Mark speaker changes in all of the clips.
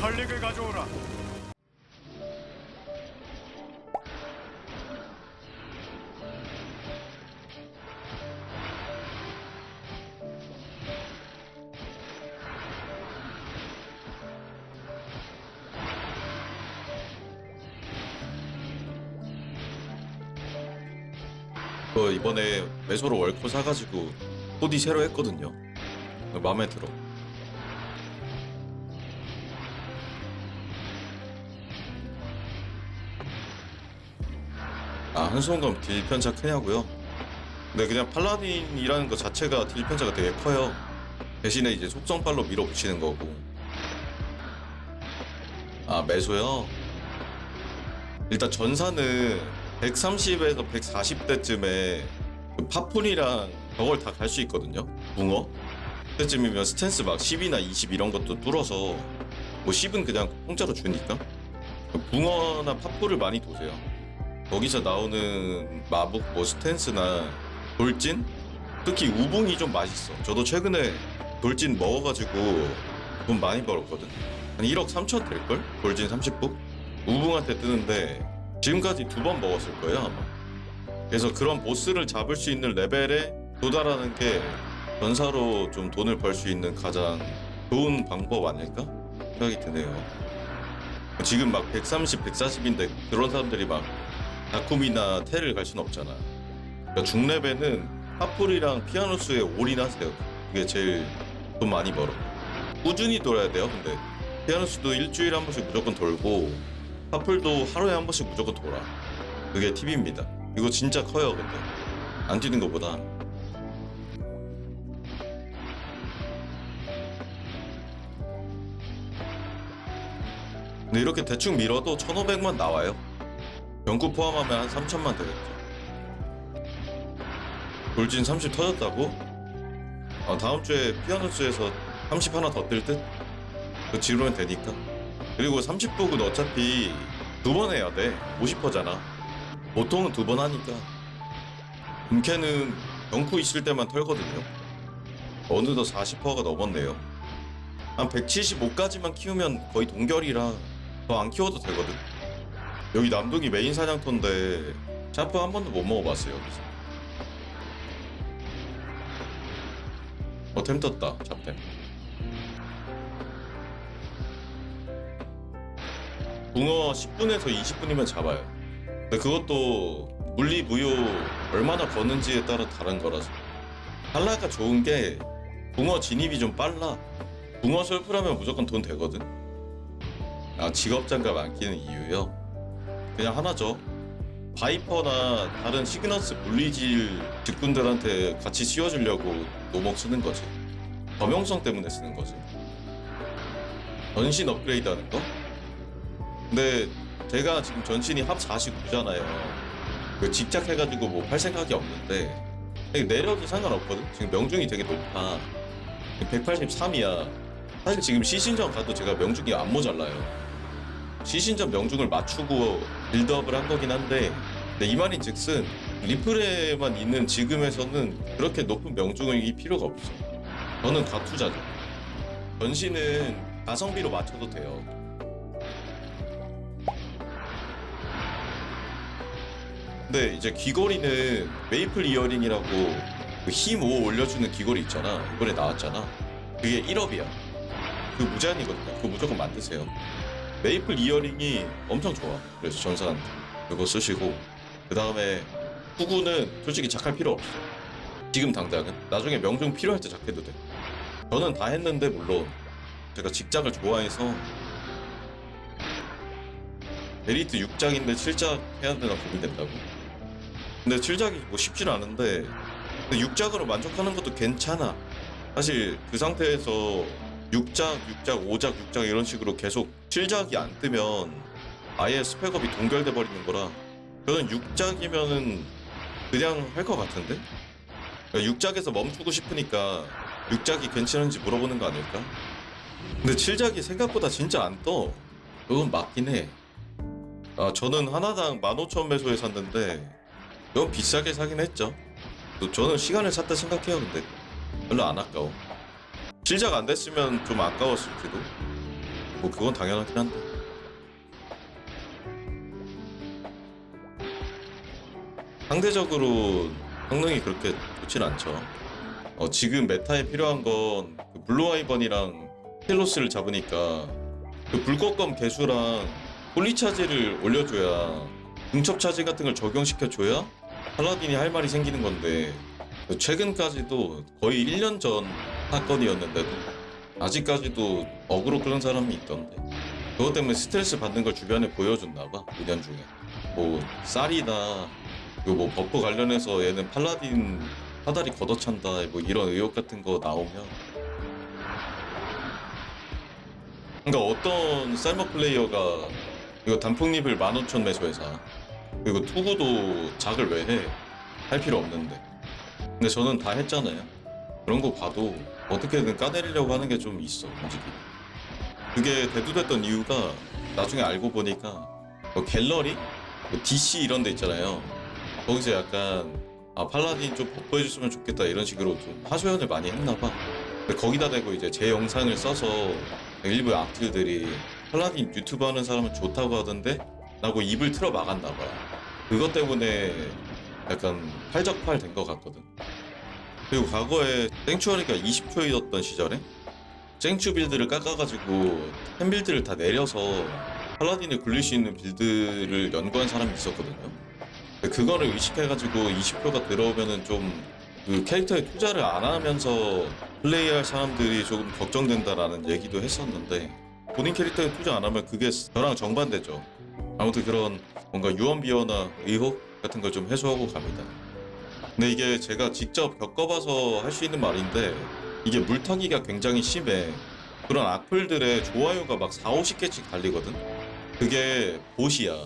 Speaker 1: 천릭을 가져오라.
Speaker 2: 그 이번에 메소로 월코 사가지고 코디 새로 했거든요. 마음에 들어. 한송검 딜 편차 크냐고요? 근데 그냥 팔라딘이라는 것 자체가 딜 편차가 되게 커요. 대신에 이제 속성빨로 밀어붙이는 거고. 아 매소요? 일단 전사는 130에서 140대쯤에 그 파풀이랑 저걸 다 갈 수 있거든요. 붕어. 그때쯤이면 스탠스 막 10이나 20 이런 것도 뚫어서 뭐 10은 그냥 공짜로 주니까 그 붕어나 파풀을 많이 도세요. 거기서 나오는 마법 뭐 스탠스나 돌진? 특히 우붕이 좀 맛있어. 저도 최근에 돌진 먹어가지고 돈 많이 벌었거든. 한 1억 3천 될걸? 돌진 30북? 우붕한테 뜨는데 지금까지 두 번 먹었을 거예요 아마 그래서 그런 보스를 잡을 수 있는 레벨에 도달하는 게 전사로 좀 돈을 벌 수 있는 가장 좋은 방법 아닐까 생각이 드네요 지금 막 130, 140인데 그런 사람들이 막 다쿰이나 테를 갈 수는 없잖아 그러니까 중레벨은 파풀이랑 피아노스에 올인하세요 그게 제일 돈 많이 벌어 꾸준히 돌아야 돼요 근데 피아노스도 일주일에 한 번씩 무조건 돌고 파풀도 하루에 한 번씩 무조건 돌아. 그게 팁입니다. 이거 진짜 커요, 근데. 안 뛰는 것보다. 근데 이렇게 대충 밀어도 1,500만 나와요. 연구 포함하면 한 3천만 되겠죠. 돌진 30 터졌다고? 아, 다음 주에 피아노스에서 30 하나 더 뜰 듯? 그 지르면 되니까. 그리고 30북은 어차피 두 번 해야 돼. 50%잖아. 보통은 두 번 하니까. 금캐는 경쿠 있을 때만 털거든요. 어느덧 40%가 넘었네요. 한 175까지만 키우면 거의 동결이라 더 안 키워도 되거든. 여기 남동이 메인 사냥터인데 샤프 한 번도 못 먹어봤어요. 여기서. 어, 템 떴다. 잡템. 붕어 10분에서 20분이면 잡아요. 근데 그것도 물리 무효 얼마나 버는지에 따라 다른 거라서. 한라가 좋은 게 붕어 진입이 좀 빨라. 붕어 솔프라면 무조건 돈 되거든. 아 직업 장갑 안 끼는 이유요? 그냥 하나죠. 바이퍼나 다른 시그너스 물리질 직군들한테 같이 씌워주려고 노목 쓰는 거지. 범용성 때문에 쓰는 거지. 전신 업그레이드 하는 거? 근데 제가 지금 전신이 합 49잖아요. 그 직작해가지고 뭐 팔 생각이 없는데 내려도 상관없거든. 지금 명중이 되게 높아. 183이야. 사실 지금 시신전 가도 제가 명중이 안 모자라요. 시신전 명중을 맞추고 빌드업을 한 거긴 한데 근데 이 말인 즉슨 리플에만 있는 지금에서는 그렇게 높은 명중이 필요가 없어. 저는 가투자죠. 전신은 가성비로 맞춰도 돼요. 근데 이제 귀걸이는 메이플 이어링이라고 힘5 올려주는 귀걸이 있잖아. 이번에 나왔잖아. 그게 1업이야. 그 무제한이거든요. 그거 무조건 만드세요. 메이플 이어링이 엄청 좋아. 그래서 전사한테 그거 쓰시고 그 다음에 후구는 솔직히 작할 필요 없어. 지금 당장은 나중에 명중 필요할 때 작해도 돼. 저는 다 했는데 물론 제가 직작을 좋아해서 에리트 6작인데 7작 해야 되나 고민된다고. 근데 7작이 뭐 쉽진 않은데 근데 6작으로 만족하는 것도 괜찮아. 사실 그 상태에서 6작, 6작, 5작, 6작 이런 식으로 계속 7작이 안 뜨면 아예 스펙업이 동결돼 버리는 거라 저는 6작이면은 그냥 할 것 같은데? 6작에서 멈추고 싶으니까 6작이 괜찮은지 물어보는 거 아닐까? 근데 7작이 생각보다 진짜 안 떠. 그건 맞긴 해. 아, 저는 하나당 15,000매소에 샀는데 너무 비싸게 사긴 했죠. 또 저는 시간을 샀다 생각해요, 근데 별로 안 아까워. 실작 안 됐으면 좀 아까웠을지도. 뭐 그건 당연하긴 한데 상대적으로 성능이 그렇게 좋진 않죠. 어, 지금 메타에 필요한 건그 블루아이번이랑 텔로스를 잡으니까 그 불꽃검 개수랑 폴리차지를 올려줘야 중첩 차지 같은 걸 적용시켜줘야 팔라딘이 할 말이 생기는 건데 최근까지도 거의 1년 전 사건이었는데도 아직까지도 어그로 끄는 사람이 있던데 그것 때문에 스트레스 받는 걸 주변에 보여줬나 봐 2년 중에 뭐 쌀이나 그뭐 버프 관련해서 얘는 팔라딘 사다리 걷어찬다 뭐 이런 의혹 같은 거 나오면 그러니까 어떤 쌀머 플레이어가 이거 단풍잎을 15,000 매수해서 그리고 투구도 작을 왜 해? 할 필요 없는데 근데 저는 다 했잖아요 그런 거 봐도 어떻게든 까내리려고 하는 게 좀 있어 움직임이. 그게 대두됐던 이유가 나중에 알고 보니까 뭐 갤러리? 뭐 DC 이런 데 있잖아요. 거기서 약간 아 팔라딘 좀 버프해줬으면 좋겠다 이런 식으로 좀 하소연을 많이 했나봐. 거기다 대고 이제 제 영상을 써서 일부 악질들이 팔라딘 유튜브 하는 사람은 좋다고 하던데 라고 입을 틀어 막았나봐 그것 때문에 약간 팔적팔 된 것 같거든 그리고 과거에 땡추어리가 20초이었던 시절에 땡추 빌드를 깎아가지고 템 빌드를 다 내려서 팔라딘을 굴릴 수 있는 빌드를 연구한 사람이 있었거든요 그거를 의식해가지고 20표가 들어오면은 좀 그 캐릭터에 투자를 안 하면서 플레이할 사람들이 조금 걱정된다라는 얘기도 했었는데 본인 캐릭터에 투자 안 하면 그게 저랑 정반대죠. 아무튼 그런 뭔가 유언비어나 의혹 같은 걸 좀 해소하고 갑니다. 근데 이게 제가 직접 겪어봐서 할 수 있는 말인데 이게 물타기가 굉장히 심해. 그런 악플들의 좋아요가 막 4, 50개씩 달리거든. 그게 보시야.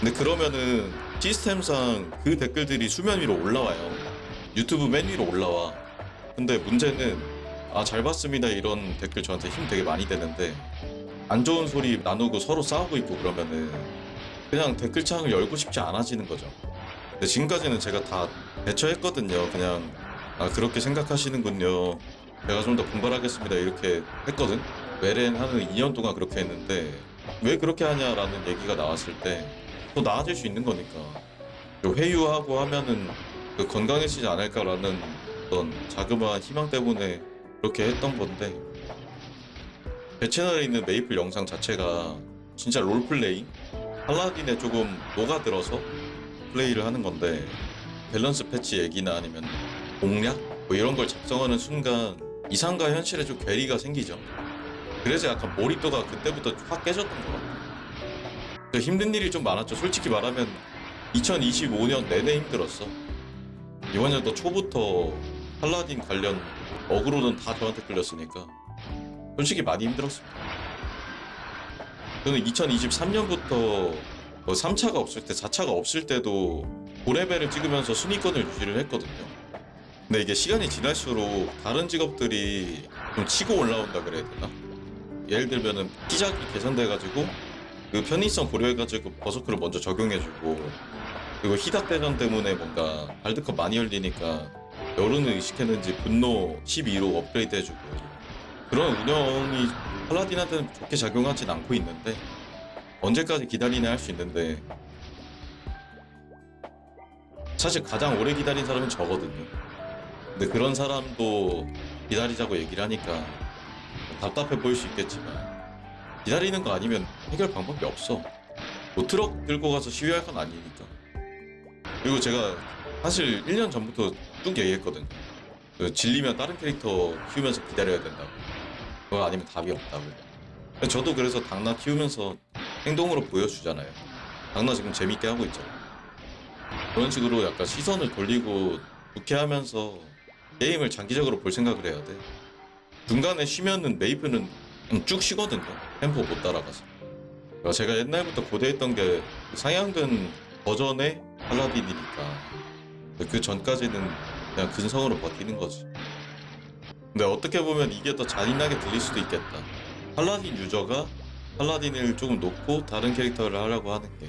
Speaker 2: 근데 그러면은 시스템상 그 댓글들이 수면 위로 올라와요. 유튜브 맨 위로 올라와. 근데 문제는 아 잘 봤습니다 이런 댓글 저한테 힘 되게 많이 되는데 안 좋은 소리 나누고 서로 싸우고 있고 그러면은 그냥 댓글창을 열고 싶지 않아지는 거죠. 근데 지금까지는 제가 다 대처했거든요. 그냥 아 그렇게 생각하시는군요. 제가 좀 더 분발하겠습니다 이렇게 했거든. 외렌 하는 2년 동안 그렇게 했는데 왜 그렇게 하냐라는 얘기가 나왔을 때 또 나아질 수 있는 거니까 회유하고 하면은 그 건강해지지 않을까라는 어떤 자그마한 희망 때문에 그렇게 했던 건데 제 채널에 있는 메이플 영상 자체가 진짜 롤플레이 팔라딘에 조금 녹아들어서 플레이를 하는 건데 밸런스 패치 얘기나 아니면 공략? 뭐 이런 걸 작성하는 순간 이상과 현실에 좀 괴리가 생기죠. 그래서 약간 몰입도가 그때부터 확 깨졌던 것 같아요. 그 힘든 일이 좀 많았죠. 솔직히 말하면 2025년 내내 힘들었어. 이번 연도 초부터 팔라딘 관련 어그로는 다 저한테 끌렸으니까 솔직히 많이 힘들었습니다. 저는 2023년부터 뭐 3차가 없을 때, 4차가 없을 때도 고레벨을 찍으면서 순위권을 유지를 했거든요. 근데 이게 시간이 지날수록 다른 직업들이 좀 치고 올라온다 그래야 되나? 예를 들면은 피작이 개선돼가지고 그 편의성 고려해가지고 버서크를 먼저 적용해주고 그리고 히닥 대전 때문에 뭔가 발드컵 많이 열리니까 여론을 의식했는지 분노 12로 업그레이드 해주고 그런 운영이 팔라딘한테는 좋게 작용하진 않고 있는데 언제까지 기다리냐 할 수 있는데 사실 가장 오래 기다린 사람은 저거든요 근데 그런 사람도 기다리자고 얘기를 하니까 답답해 보일 수 있겠지만 기다리는 거 아니면 해결 방법이 없어 뭐 트럭 들고 가서 시위할 건 아니니까 그리고 제가 사실 1년 전부터 쭉 얘기했거든요. 그 질리면 다른 캐릭터 키우면서 기다려야 된다고. 그거 아니면 답이 없다고. 저도 그래서 당나 키우면서 행동으로 보여주잖아요. 당나 지금 재밌게 하고 있잖아요. 그런 식으로 약간 시선을 돌리고 유쾌하면서 게임을 장기적으로 볼 생각을 해야 돼. 중간에 쉬면은 그냥 쭉 쉬거든요. 템포 못 따라가서. 그러니까 제가 옛날부터 고대했던 게 상향된 버전의 팔라딘이니까 그 전까지는 그냥 근성으로 버티는 거지 근데 어떻게 보면 이게 더 잔인하게 들릴 수도 있겠다 팔라딘 유저가 팔라딘을 조금 놓고 다른 캐릭터를 하려고 하는 게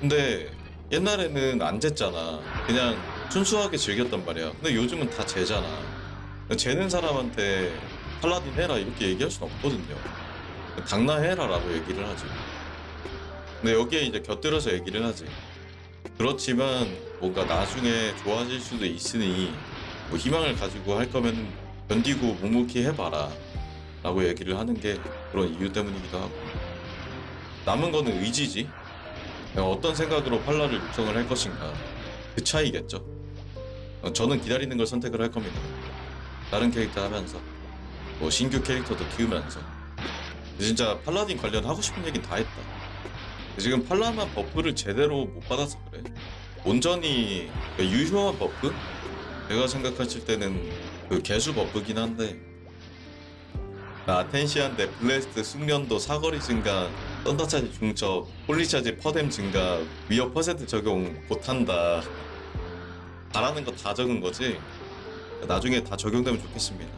Speaker 2: 근데 옛날에는 안 쟀잖아. 그냥 순수하게 즐겼단 말이야. 근데 요즘은 다 재잖아. 재는 사람한테 팔라딘 해라. 이렇게 얘기할 순 없거든요 당나해라라고 얘기를 하지. 근데 여기에 이제 곁들여서 얘기를 하지. 그렇지만 뭔가 나중에 좋아질 수도 있으니 뭐 희망을 가지고 할 거면 견디고 묵묵히 해봐라. 라고 얘기를 하는 게 그런 이유 때문이기도 하고. 남은 거는 의지지 어떤 생각으로 팔라를 육성을 할 것인가. 그 차이겠죠. 어, 저는 기다리는 걸 선택을 할 겁니다. 다른 캐릭터 하면서. 뭐 신규 캐릭터도 키우면서. 진짜 팔라딘 관련 하고 싶은 얘기는 다 했다. 지금 팔라만 버프를 제대로 못 받아서 그래. 온전히 그 유효한 버프? 제가 생각했을 때는 그 개수 버프긴 한데. 아텐시안데 블레스트 숙련도 사거리 증가 썬더차지 중첩 폴리차지 퍼뎀 증가 위협 퍼센트 적용 못한다. 바라는 거 다 적은 거지? 나중에 다 적용되면 좋겠습니다